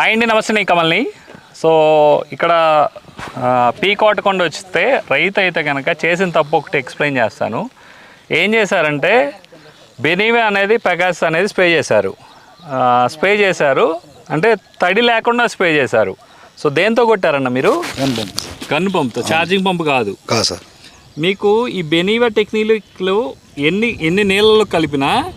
Hi అండి నమస్తే నేను కమల్ని. సో ఇక్కడ ఆ, పీకోట కొండ వచ్చితే రైతు అయితే కనుక చేసిన తప్పు ఒకటి ఎక్స్ప్లెయిన్ చేస్తాను. ఏం చేశారంటే బెనీవే అనేది పెగాస్ అనేది స్ప్రే చేశారు. స్ప్రే చేశారు. అంటే తడి లేకుండా స్ప్రే చేశారు. సో దేంతో కొట్టారన్న మీరు? వన్ పంప్ గన్ను పంపుతో ఛార్జింగ్ పంప్ కాదు. కాదు సార్. మీకు ఈ బెనీవా టెక్నిక్లు ఎన్ని ఎన్ని నీళ్ళలో కలిపినా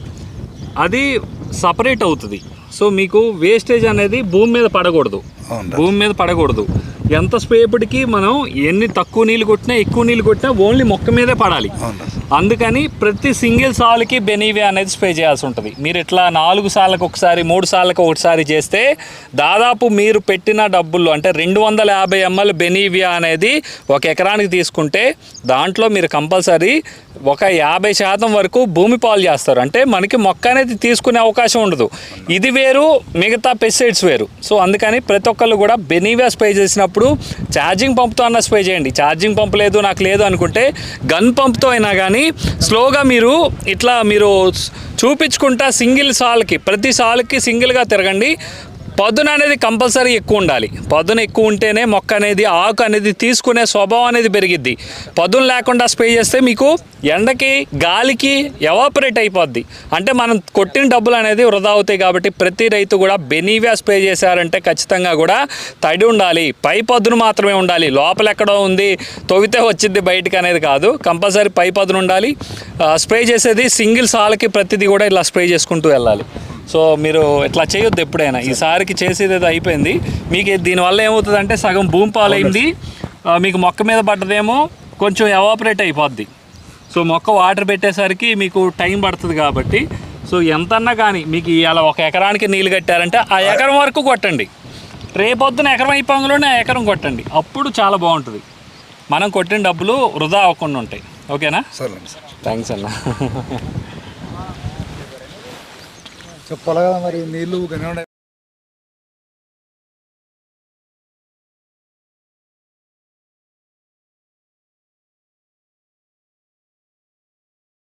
అది సపరేట్ అవుతుంది. సో మీకు వేస్టేజ్ అనేది భూమి మీద పడకూడదు. భూమి మీద పడకూడదు. ఎంత స్ప్రేపటికి మనం ఎన్ని తక్కువ నీళ్ళు కొట్టినా ఎక్కువ నీళ్ళు కొట్టినా ఓన్లీ మొక్క మీదే పడాలి. అందుకని ప్రతి సింగిల్ సాల్కి బెనీవియా అనేది స్ప్రే చేయాల్సి ఉంటుంది. మీరు ఇట్లా నాలుగు సార్లకు ఒకసారి మూడు సార్లకు ఒకసారి చేస్తే దాదాపు మీరు పెట్టిన డబ్బుల్లో అంటే రెండు వందల యాభై ఎంఎల్ బెనీవియా అనేది ఒక ఎకరానికి తీసుకుంటే దాంట్లో మీరు కంపల్సరీ ఒక యాభై శాతం వరకు భూమి పాలు చేస్తారు. అంటే మనకి మొక్క అనేది తీసుకునే అవకాశం ఉండదు. ఇది వేరు మిగతా పెస్టిసైడ్స్ వేరు. సో అందుకని ప్రతి ఒక్కళ్ళు కూడా బెనీవియా స్ప్రే చేసినప్పుడు ఛార్జింగ్ పంప్తో అన్న స్ప్రే చేయండి. ఛార్జింగ్ పంప్ లేదు నాకు లేదు అనుకుంటే గన్ పంప్తో అయినా కానీ స్లోగా మీరు ఇట్లా మీరు చూపించుకుంటా సింగిల్ సాల్కి ప్రతి సాల్కి సింగిల్గా తిరగండి. పదును అనేది కంపల్సరీ ఎక్కువ ఉండాలి. పదును ఎక్కువ ఉంటేనే మొక్క అనేది ఆకు అనేది తీసుకునే స్వభావం అనేది పెరిగిద్ది. పదును లేకుండా స్ప్రే చేస్తే మీకు ఎండకి గాలికి ఎవాపరేట్ అయిపోద్ది. అంటే మనం కొట్టిన డబ్బులు అనేది వృధా అవుతాయి కాబట్టి ప్రతి రైతు కూడా బెనీవియా స్ప్రే చేశారంటే ఖచ్చితంగా కూడా తడి ఉండాలి. పై పదును మాత్రమే ఉండాలి. లోపల ఎక్కడో ఉంది తొవితే వచ్చింది బయటికి అనేది కాదు. కంపల్సరీ పై పదును ఉండాలి. స్ప్రే చేసేది సింగిల్ సాల్కి ప్రతిదీ కూడా ఇలా స్ప్రే చేసుకుంటూ వెళ్ళాలి. సో మీరు ఇట్లా చేయొద్దు ఎప్పుడైనా. ఈసారికి చేసేది ఏదో అయిపోయింది. మీకు దీనివల్ల ఏమవుతుందంటే సగం భూమి పాలైంది. మీకు మొక్క మీద పడ్డదేమో కొంచెం ఎవాపరేట్ అయిపోద్ది. సో మొక్క వాటర్ పెట్టేసరికి మీకు టైం పడుతుంది కాబట్టి. సో ఎంతన్నా కానీ మీకు ఇలా ఒక ఎకరానికి నీళ్ళు కట్టారంటే ఆ ఎకరం వరకు కొట్టండి. రేపొద్దున ఎకరం అయిపోగానే ఆ ఎకరం కొట్టండి. అప్పుడు చాలా బాగుంటుంది. మనం కొట్టిన డబ్బులు వృధా అవ్వకుండా ఉంటాయి. ఓకేనా? సార్. థ్యాంక్స్ అన్న. చెప్పాలి కదా మరి నీళ్ళు కనివ్వండి